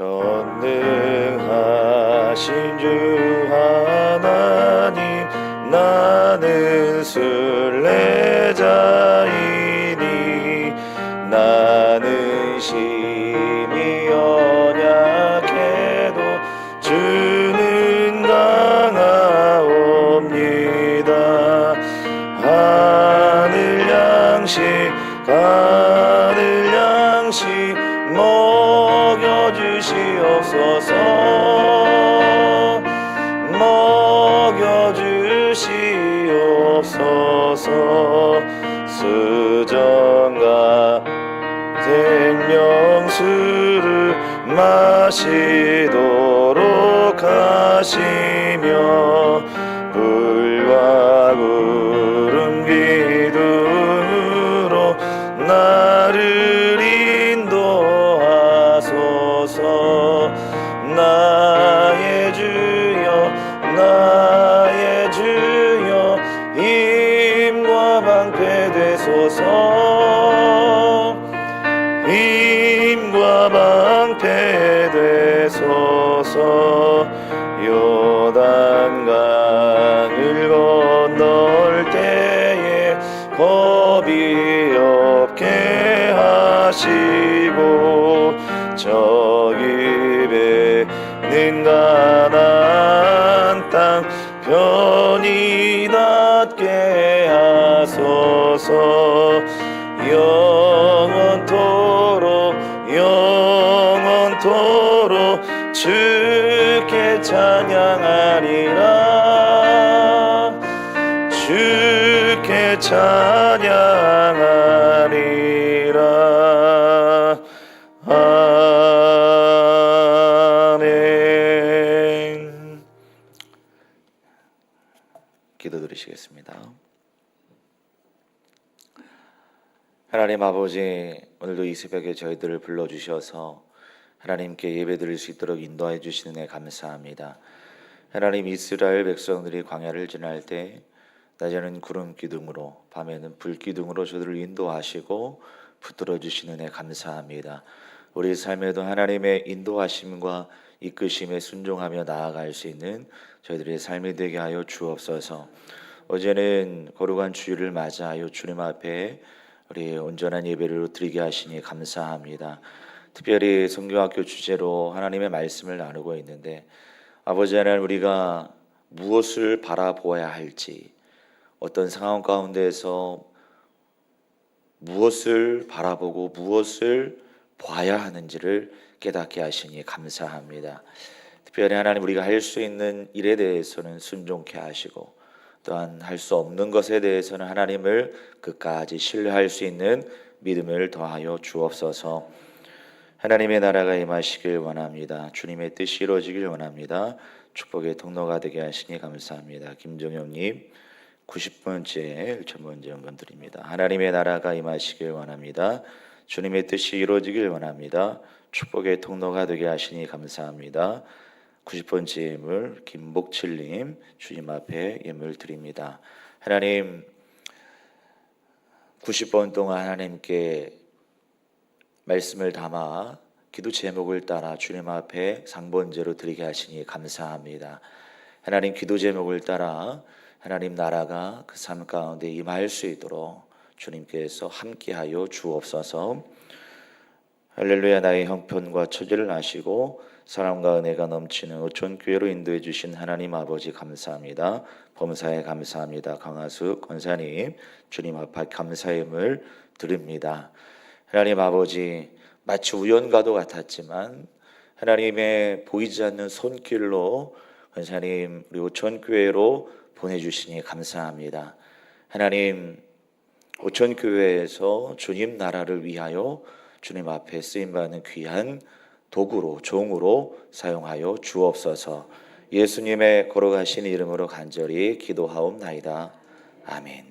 전능하신 주 하나님 나는 순례자 주시옵소서. 수정과 생명수를 마시도록 하시며 겁이 없게 하시고 저기 배는 가나안 땅 편히 닿게 하소서. 영원토록 영원토록 주께 찬양하리라. 주께 찬양 하나님 아버지 오늘도 이 새벽에 저희들을 불러주셔서 하나님께 예배드릴 수 있도록 인도해 주시는 애 감사합니다. 하나님 이스라엘 백성들이 광야를 지날 때 낮에는 구름 기둥으로 밤에는 불 기둥으로 저들을 인도하시고 붙들어 주시는 애 감사합니다. 우리 삶에도 하나님의 인도하심과 이끄심에 순종하며 나아갈 수 있는 저희들의 삶이 되게 하여 주옵소서. 어제는 거룩한 주일을 맞이하여 주님 앞에 우리 온전한 예배를 드리게 하시니 감사합니다. 특별히 성경학교 주제로 하나님의 말씀을 나누고 있는데 아버지 하나님 우리가 무엇을 바라보아야 할지 어떤 상황 가운데서 무엇을 바라보고 무엇을 봐야 하는지를 깨닫게 하시니 감사합니다. 특별히 하나님 우리가 할 수 있는 일에 대해서는 순종케 하시고 또한 할 수 없는 것에 대해서는 하나님을 끝까지 신뢰할 수 있는 믿음을 더하여 주옵소서. 하나님의 나라가 임하시길 원합니다. 주님의 뜻이 이루어지길 원합니다. 축복의 통로가 되게 하시니 감사합니다. 김정영님 90번째 1천번째 연금 드립니다. 하나님의 나라가 임하시길 원합니다. 주님의 뜻이 이루어지길 원합니다. 축복의 통로가 되게 하시니 감사합니다. 90번째 예물 김복칠님 주님 앞에 예물 드립니다. 하나님 90번 동안 하나님께 말씀을 담아 기도 제목을 따라 주님 앞에 상번제로 드리게 하시니 감사합니다. 하나님 기도 제목을 따라 하나님 나라가 그 삶 가운데 임할 수 있도록 주님께서 함께하여 주옵소서. 할렐루야 나의 형편과 처지를 아시고 사랑과 은혜가 넘치는 오촌 교회로 인도해 주신 하나님 아버지 감사합니다. 범사에 감사합니다. 강하수 권사님 주님 앞에 감사임을 드립니다. 하나님 아버지 마치 우연과도 같았지만 하나님의 보이지 않는 손길로 권사님 우리 오촌 교회로 보내주시니 감사합니다. 하나님 오촌 교회에서 주님 나라를 위하여 주님 앞에 쓰임 받는 귀한 도구로 종으로 사용하여 주옵소서. 예수님의 걸어가신 이름으로 간절히 기도하옵나이다. 아멘.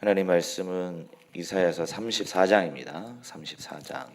하나님 말씀은 이사야서 34장입니다. 34장.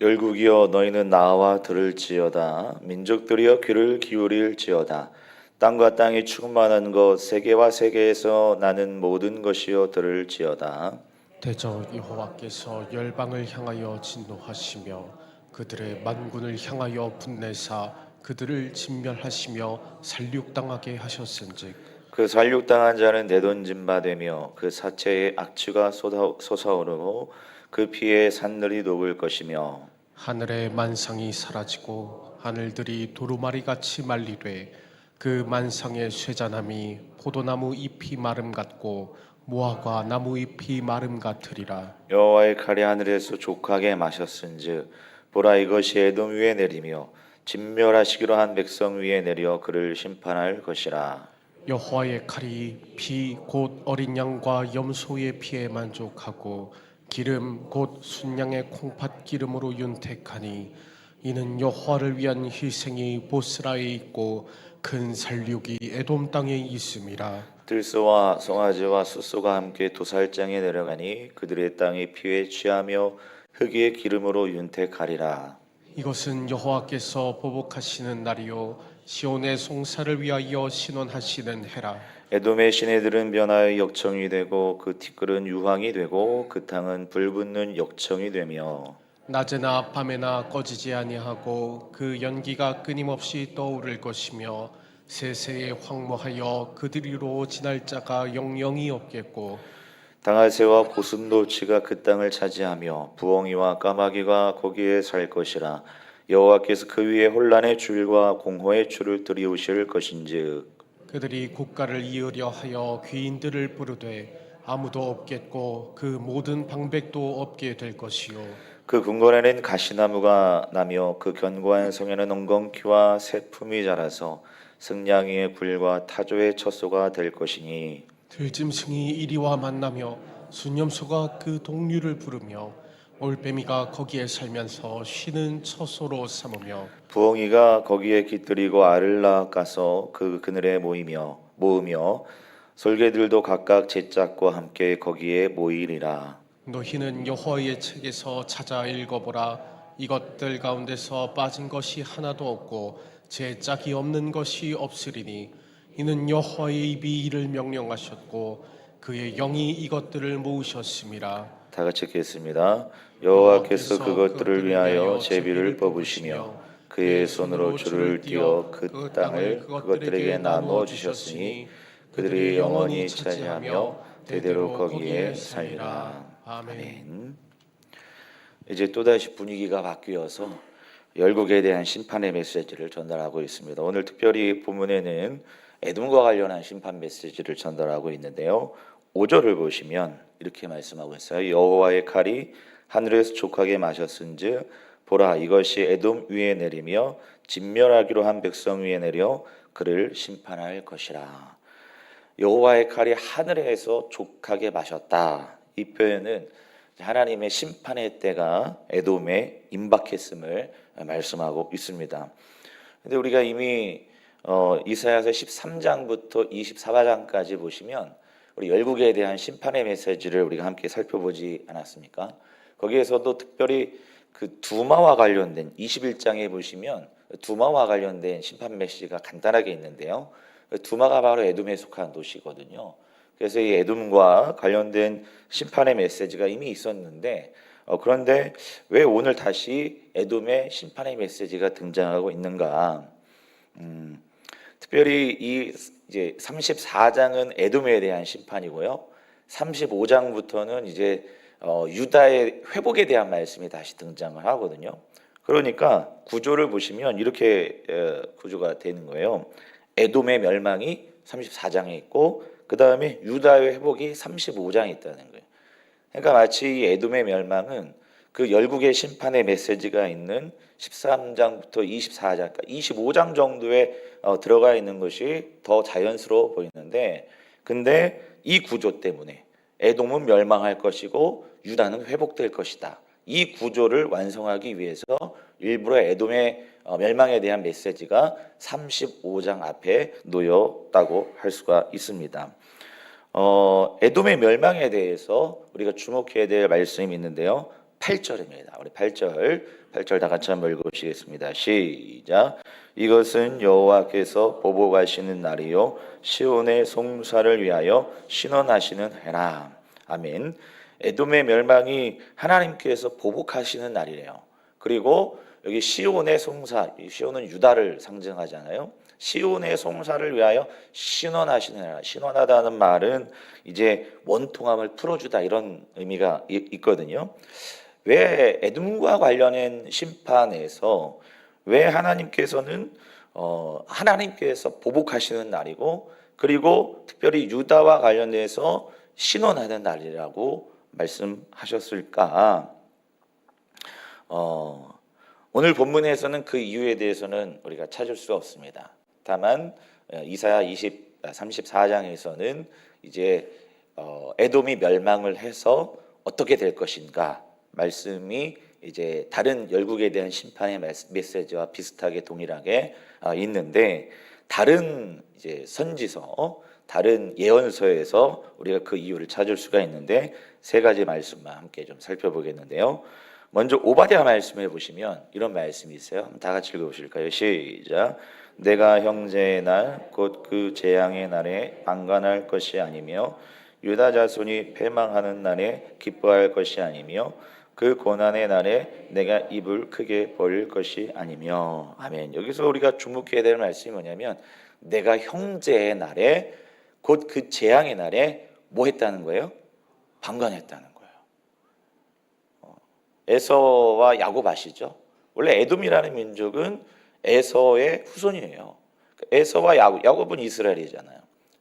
열국이여 너희는 나와 들을지어다. 민족들이여 귀를 기울일지어다. 땅과 땅이 충만한 것 세계와 세계에서 나는 모든 것이여 들을지어다. 대저 여호와께서 열방을 향하여 진노하시며 그들의 만군을 향하여 분내사 그들을 진멸하시며 살육당하게 하셨은즉 그 살육당한 자는 내던진 바 되며 그 사체의 악취가 솟아오르고 그 피에 산들이 녹을 것이며 하늘의 만상이 사라지고 하늘들이 도루마리 같이 말리되 그 만상의 쇠잔함이 포도나무 잎이 마름 같고 무화과 나무 잎이 마름 같으리라. 여호와의 칼이 하늘에서 족하게 마셨은즉 보라 이것이 에돔 위에 내리며 진멸하시기로 한 백성 위에 내려 그를 심판할 것이라. 여호와의 칼이 피곧 어린 양과 염소의 피에 만족하고 기름 곧 순양의 콩팥 기름으로 윤택하니 이는 여호와를 위한 희생이 보스라에 있고 큰 살육이 에돔 땅에 있음이라. 들소와 송아지와 숫소가 함께 도살장에 내려가니 그들의 땅이 피에 취하며 흙의 기름으로 윤택하리라. 이것은 여호와께서 보복하시는 날이요 시온의 송사를 위하여 신원하시는 해라. 에돔의 시내들은 변하여 역청이 되고 그 티끌은 유황이 되고 그 땅은 불붙는 역청이 되며 낮에나 밤에나 꺼지지 아니하고 그 연기가 끊임없이 떠오를 것이며 세세에 황무하여 그들이로 지날 자가 영영이 없겠고 당아새와 고슴도치가 그 땅을 차지하며 부엉이와 까마귀가 거기에 살 것이라 여호와께서 그 위에 혼란의 줄과 공허의 줄을 들이우실 것인즉 그들이 국가를 이으려 하여 귀인들을 부르되 아무도 없겠고 그 모든 방백도 없게 될 것이요. 그 궁궐에는 가시나무가 나며 그 견고한 성에는 엉겅퀴와 새품이 자라서 승냥이의 굴과 타조의 첫소가 될 것이니 들짐승이 이리와 만나며 순념소가 그 동류를 부르며 올빼미가 거기에 살면서 쉬는 처소로 삼으며 부엉이가 거기에 깃들이고 알을 낳아서 그 그늘에 모이며 모으며 솔개들도 각각 제 짝과 함께 거기에 모이리라. 너희는 여호와의 책에서 찾아 읽어보라. 이것들 가운데서 빠진 것이 하나도 없고 제 짝이 없는 것이 없으리니 이는 여호와의 입이 이를 명령하셨고 그의 영이 이것들을 모으셨음이라 다 같이 읽겠습니다. 여호와께서 그것들을 위하여 제비를 뽑으시며 그의 손으로 줄을 띄어 그 땅을 그것들에게 나누어 주셨으니 그들이 영원히 차지하며 대대로 거기에 살리라. 아멘. 이제 또다시 분위기가 바뀌어서 열국에 대한 심판의 메시지를 전달하고 있습니다. 오늘 특별히 본문에는 에돔과 관련한 심판 메시지를 전달하고 있는데요. 5절을 보시면 이렇게 말씀하고 있어요. 여호와의 칼이 하늘에서 족하게 마셨은즉 보라 이것이 에돔 위에 내리며 진멸하기로 한 백성 위에 내려 그를 심판할 것이라. 여호와의 칼이 하늘에서 족하게 마셨다. 이 표현은 하나님의 심판의 때가 에돔에 임박했음을 말씀하고 있습니다. 근데 우리가 이미 어, 이사야서 13장부터 24장까지 보시면 우리 열국에 대한 심판의 메시지를 우리가 함께 살펴보지 않았습니까? 거기에서도 특별히 그 두마와 관련된 21장에 보시면 두마와 관련된 심판 메시지가 간단하게 있는데요. 두마가 바로 에돔에 속한 도시거든요. 그래서 이 에돔과 관련된 심판의 메시지가 이미 있었는데 어, 그런데 왜 오늘 다시 에돔의 심판의 메시지가 등장하고 있는가? 음, 특별히 이 이제 34장은 에돔에 대한 심판이고요. 35장부터는 이제 어, 유다의 회복에 대한 말씀이 다시 등장을 하거든요. 그러니까 구조를 보시면 이렇게 어, 구조가 되는 거예요. 에돔의 멸망이 34장에 있고 그 다음에 유다의 회복이 35장에 있다는 거예요. 그러니까 마치 이 에돔의 멸망은 그 열국의 심판의 메시지가 있는 13장부터 24장, 그러니까 25장 정도에 어, 들어가 있는 것이 더 자연스러워 보이는데, 근데 이 구조 때문에 에돔은 멸망할 것이고 유다는 회복될 것이다. 이 구조를 완성하기 위해서 일부러 에돔의 어, 멸망에 대한 메시지가 35장 앞에 놓였다고 할 수가 있습니다. 어, 에돔의 멸망에 대해서 우리가 주목해야 될 말씀이 있는데요. 8절입니다. 우리 8절, 8절 다 같이 한번 읽어보시겠습니다. 시작. 이것은 여호와께서 보복하시는 날이요 시온의 송사를 위하여 신원하시는 해라. 아멘. 에돔의 멸망이 하나님께서 보복하시는 날이래요. 그리고 여기 시온의 송사, 이 시온은 유다를 상징하잖아요. 시온의 송사를 위하여 신원하시는 해라. 신원하다는 말은 이제 원통함을 풀어주다 이런 의미가 이- 있거든요. 왜 에돔과 관련된 심판에서 왜 하나님께서는 어, 하나님께서 보복하시는 날이고 그리고 특별히 유다와 관련돼서 신원하는 날이라고 말씀하셨을까? 어, 오늘 본문에서는 그 이유에 대해서는 우리가 찾을 수 없습니다. 다만 어, 이사야 20 34장에서는 이제 어, 에돔이 멸망을 해서 어떻게 될 것인가 말씀이 이제 다른 열국에 대한 심판의 메시- 메시지와 비슷하게 동일하게 아, 있는데 다른 이제 선지서, 다른 예언서에서 우리가 그 이유를 찾을 수가 있는데 세 가지 말씀만 함께 좀 살펴보겠는데요. 먼저 오바댜 말씀을 보시면 이런 말씀이 있어요. 다 같이 읽어보실까요? 시작. 내가 형제의 날 곧 그 재앙의 날에 방관할 것이 아니며 유다 자손이 패망하는 날에 기뻐할 것이 아니며 그 고난의 날에 내가 입을 크게 벌릴 것이 아니며 아멘. 여기서 우리가 주목해야 될 말씀이 뭐냐면 내가 형제의 날에 곧 그 재앙의 날에 뭐 했다는 거예요? 방관했다는 거예요. 어, 에서와 야곱 아시죠? 원래 에돔이라는 민족은 에서의 후손이에요. 에서와 야곱, 야곱은 이스라엘이잖아요.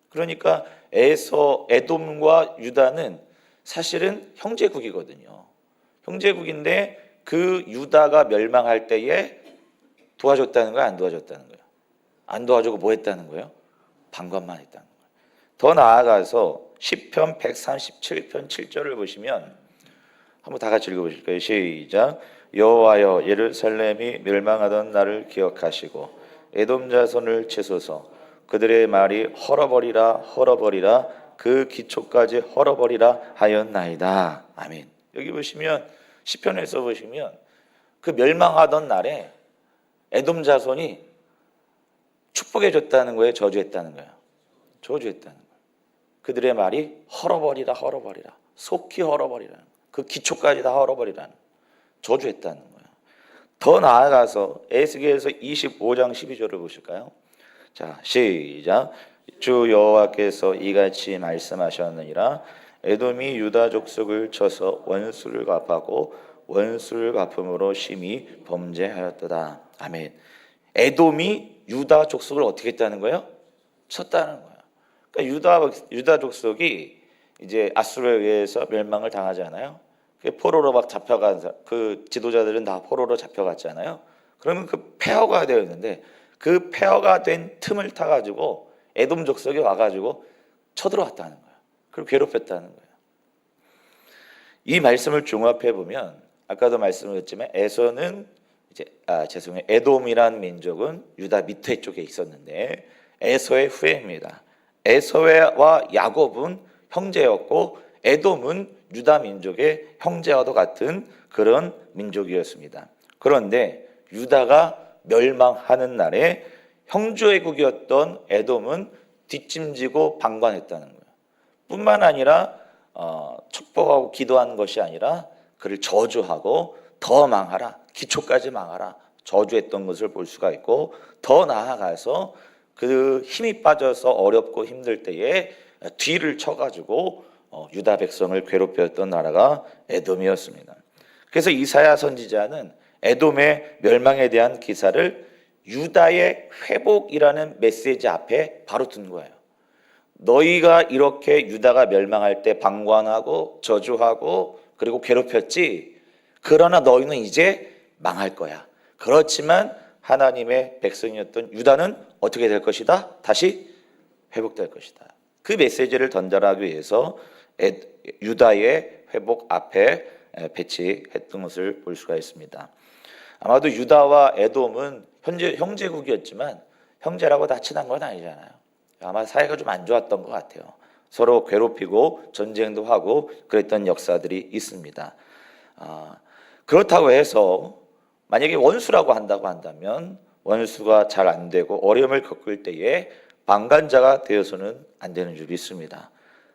그러니까 에서, 에돔과 유다는 사실은 형제국이거든요. 형제국인데 그 유다가 멸망할 때에 도와줬다는 거야, 안 도와줬다는 거야? 안 도와주고 뭐 했다는 거예요? 방관만 했다는 거예요. 더 나아가서 시편 137편 7절을 보시면 한번 다 같이 읽어보실까요? 시작. 여호와여 예루살렘이 멸망하던 날을 기억하시고 에돔 자손을 치소서 그들의 말이 헐어버리라 헐어버리라 그 기초까지 헐어버리라 하였나이다. 아멘. 여기 보시면 시편에서 보시면 그 멸망하던 날에 에돔 자손이 축복해 줬다는 거예요, 저주했다는 거예요. 저주했다는 거예요. 그들의 말이 헐어버리라 헐어버리라 속히 헐어버리라 그 기초까지 다 헐어버리라는 저주했다는 거예요. 더 나아가서 에스겔에서 25장 12절을 보실까요? 자 시작 주 여호와께서 이같이 말씀하셨느니라 에돔이 유다 족속을 쳐서 원수를 갚하고 원수를 갚음으로 심히 범죄하였도다 아멘 에돔이 유다 족속을 어떻게 했다는 거예요? 쳤다는 거예요. 그러니까 유다 유다 족속이 이제 아수르에 의해서 멸망을 당하잖아요. 그 포로로 막 잡혀간 사- 그 지도자들은 다 포로로 잡혀갔잖아요. 그러면 그 폐허가 되었는데 그 폐허가 된 틈을 타 가지고 에돔 족속이 와 가지고 쳐들어왔다는 거예요. 그리고 괴롭혔다는 거예요. 이 말씀을 종합해 보면 아까도 말씀드렸지만 에서는 이제 아 죄송해요 에돔이란 민족은 유다 밑에 쪽에 있었는데 에서의 후예입니다. 에서와 야곱은 형제였고 에돔은 유다 민족의 형제와도 같은 그런 민족이었습니다. 그런데 유다가 멸망하는 날에 형제국이었던 에돔은 뒷짐지고 방관했다는 거예요. 뿐만 아니라 어, 축복하고 기도하는 것이 아니라 그를 저주하고 더 망하라 기초까지 망하라 저주했던 것을 볼 수가 있고 더 나아가서 그 힘이 빠져서 어렵고 힘들 때에 뒤를 쳐가지고 어, 유다 백성을 괴롭혔던 나라가 에돔이었습니다. 그래서 이사야 선지자는 에돔의 멸망에 대한 기사를 유다의 회복이라는 메시지 앞에 바로 둔 거예요. 너희가 이렇게 유다가 멸망할 때 방관하고 저주하고 그리고 괴롭혔지. 그러나 너희는 이제 망할 거야. 그렇지만 하나님의 백성이었던 유다는 어떻게 될 것이다? 다시 회복될 것이다. 그 메시지를 전달하기 위해서 에- 유다의 회복 앞에 에, 배치했던 것을 볼 수가 있습니다. 아마도 유다와 에돔은 현재 형제국이었지만 형제라고 다 친한 건 아니잖아요. 아마 사이가 좀 안 좋았던 것 같아요. 서로 괴롭히고 전쟁도 하고 그랬던 역사들이 있습니다. 아, 그렇다고 해서 만약에 원수라고 한다고 한다면 원수가 잘 안 되고 어려움을 겪을 때에 방관자가 되어서는 안 되는 줄 믿습니다.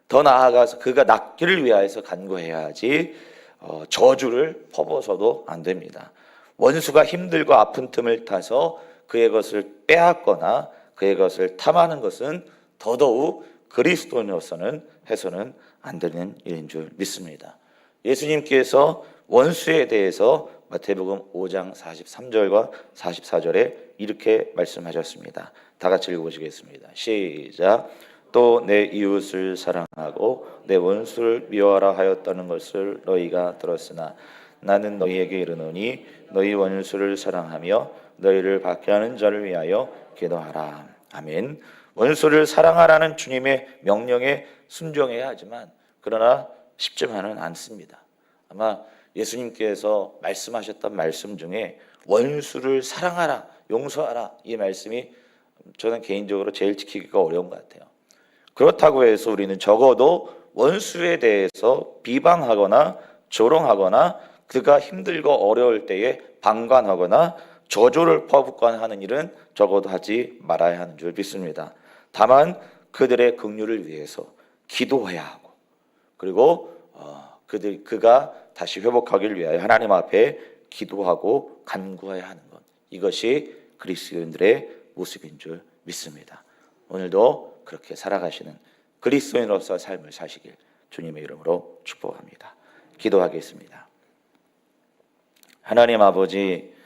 더 나아가서 그가 낫기를 위하여서 간구해야 하지 어, 저주를 퍼부어서도 안 됩니다. 원수가 힘들고 아픈 틈을 타서 그의 것을 빼앗거나 그의 것을 탐하는 것은 더더욱 그리스도인으로서는 해서는 안 되는 일인 줄 믿습니다. 예수님께서 원수에 대해서 마태복음 5장 43절과 44절에 이렇게 말씀하셨습니다. 다 같이 읽어보시겠습니다. 시작. 또 내 이웃을 사랑하고 내 원수를 미워하라 하였다는 것을 너희가 들었으나 나는 너희에게 이르노니 너희 원수를 사랑하며 너희를 박해하는 자를 위하여 기도하라. 아멘. 원수를 사랑하라는 주님의 명령에 순종해야 하지만 그러나 쉽지만은 않습니다. 아마 예수님께서 말씀하셨던 말씀 중에 원수를 사랑하라, 용서하라 이 말씀이 저는 개인적으로 제일 지키기가 어려운 것 같아요. 그렇다고 해서 우리는 적어도 원수에 대해서 비방하거나 조롱하거나 그가 힘들고 어려울 때에 방관하거나 저조를 퍼붓거나 하는 일은 적어도 하지 말아야 하는 줄 믿습니다. 다만 그들의 긍휼을 위해서 기도해야 하고 그리고 어, 그들 그가 다시 회복하기를 위하여 하나님 앞에 기도하고 간구해야 하는 것 이것이 그리스도인들의 모습인 줄 믿습니다. 오늘도 그렇게 살아가시는 그리스도인으로서 삶을 사시길 주님의 이름으로 축복합니다. 기도하겠습니다. 하나님 아버지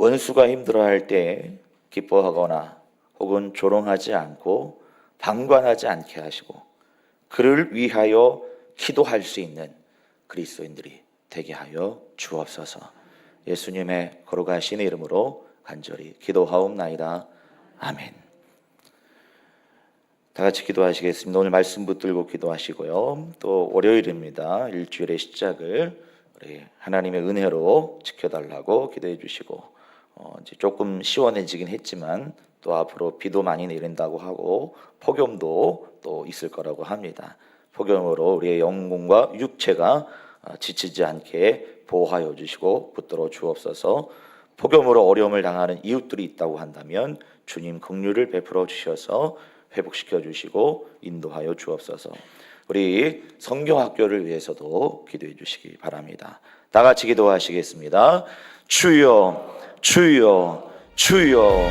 원수가 힘들어할 때 기뻐하거나 혹은 조롱하지 않고 방관하지 않게 하시고 그를 위하여 기도할 수 있는 그리스도인들이 되게 하여 주옵소서. 예수님의 거룩하신 이름으로 간절히 기도하옵나이다. 아멘. 다 같이 기도하시겠습니다. 오늘 말씀 붙들고 기도하시고요. 또 월요일입니다. 일주일의 시작을 우리 하나님의 은혜로 지켜달라고 기도해 주시고 어, 이제 조금 시원해지긴 했지만 또 앞으로 비도 많이 내린다고 하고 폭염도 또 있을 거라고 합니다. 폭염으로 우리의 영혼과 육체가 어, 지치지 않게 보호하여 주시고 붙들어 주옵소서. 폭염으로 어려움을 당하는 이웃들이 있다고 한다면 주님 긍휼을 베풀어 주셔서 회복시켜 주시고 인도하여 주옵소서. 우리 성경 학교를 위해서도 기도해 주시기 바랍니다. 다 같이 기도하시겠습니다. 주여, 주여, 주여.